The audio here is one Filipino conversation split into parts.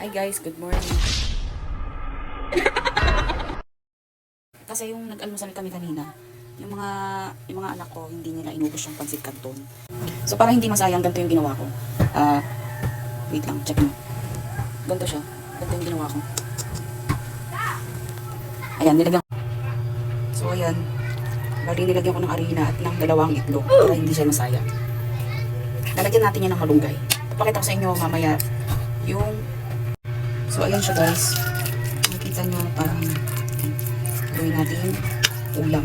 Hi guys, good morning. Kasi yung nag-almusal kami kanina, yung mga yung mga anak ko hindi nila inubos yung pansit canton. So para hindi masayang ganito yung ginawa ko. Ah, wait lang, check mo. Ganito siya. Ganito yung ginawa ko. Ayan, nilagyan So ayan, bali nilagyan ko ng harina at ng dalawang itlog para hindi siya masayang. Lalagyan natin yan ng malunggay. Papakita ko sa inyo mamaya yung So, ayan siya guys. Nakita nyo parang gawin natin ulam.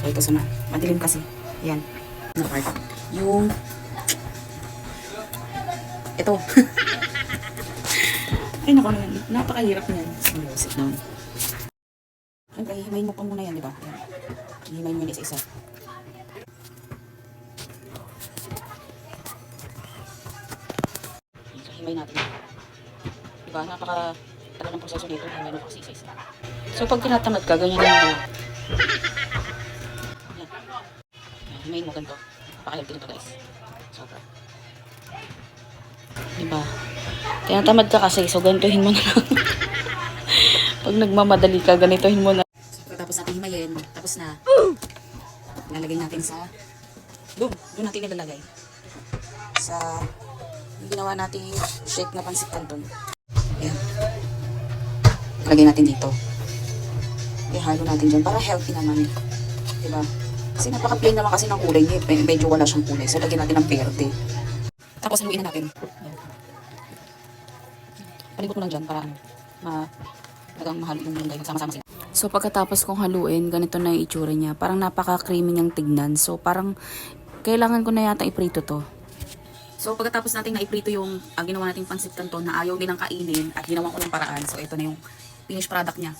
So, ito sana. Madilim kasi. Ayan. Na part. Yung ito. Ay, naku naman. Napakahirap niyan. Sit down. Siyempre, himayin mo pa muna yan, di ba? Ayan. Himayin mo yan isa-isa. Himay natin. Diba? Napaka tagal ng proseso dito. Himay mo kasi isa-isa. So, pag tinatamad ka, ganyan lang yun. Yan. Yan, Himayin mo ganito. Napaka-healthy nito guys. Sobra. Diba? Tinatamad ka kasi, so ganituhin mo na lang. pag nagmamadali ka, ganituhin mo na. So, pagkatapos natin himayin, tapos na. Lalagay natin sa doon, doon natin ilalagay. Sa ginawa natin shake na pansit canton. Ayan. Lagay natin dito. Ihalo natin dyan para healthy naman. Diba? Kasi napaka-plain naman kasi ng kulay niya. eh. Medyo wala siyang kulay. So, lagyan natin ng verde. Tapos, haluin na natin. Ayan. Palibot mo lang dyan para ano, ma talagang mahalo yung lingay. Magsama-sama sila. So, pagkatapos kong haluin, ganito na yung itsura niya. Parang napaka-creamy niyang tignan. So, parang kailangan ko na yata iprito to. So, pagkatapos natin naiprito yung uh, ginawa nating pansit canton na ayaw nilang kainin at ginawa ko ng paraan. So, ito na yung finished product niya.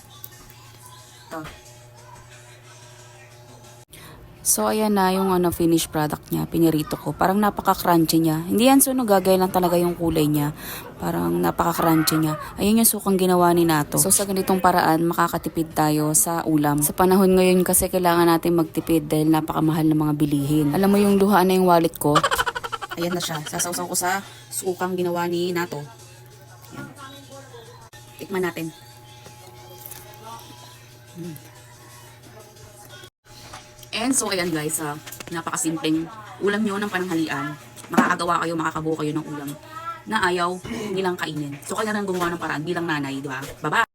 Ito. So, ayan na yung ano, finished product niya. Pinirito ko. Parang napaka-crunchy niya. Hindi yan sunog, gagay lang talaga yung kulay niya. Parang napaka-crunchy niya. Ayun yung sukang ginawa ni Nato. So, sa ganitong paraan, makakatipid tayo sa ulam. Sa panahon ngayon kasi kailangan natin magtipid dahil napakamahal ng mga bilihin. Alam mo yung luha na yung wallet ko? Ayan na siya. Sasawsaw ko sa sukang ginawa ni Nato. Ayan. Tikman natin. Mm. And so, ayan guys, ah, napakasimpleng ulam nyo ng pananghalian. Makakagawa kayo, makakabuo kayo ng ulam na ayaw nilang kainin. So, kaya nang gumawa ng paraan bilang nanay, di ba? Baba!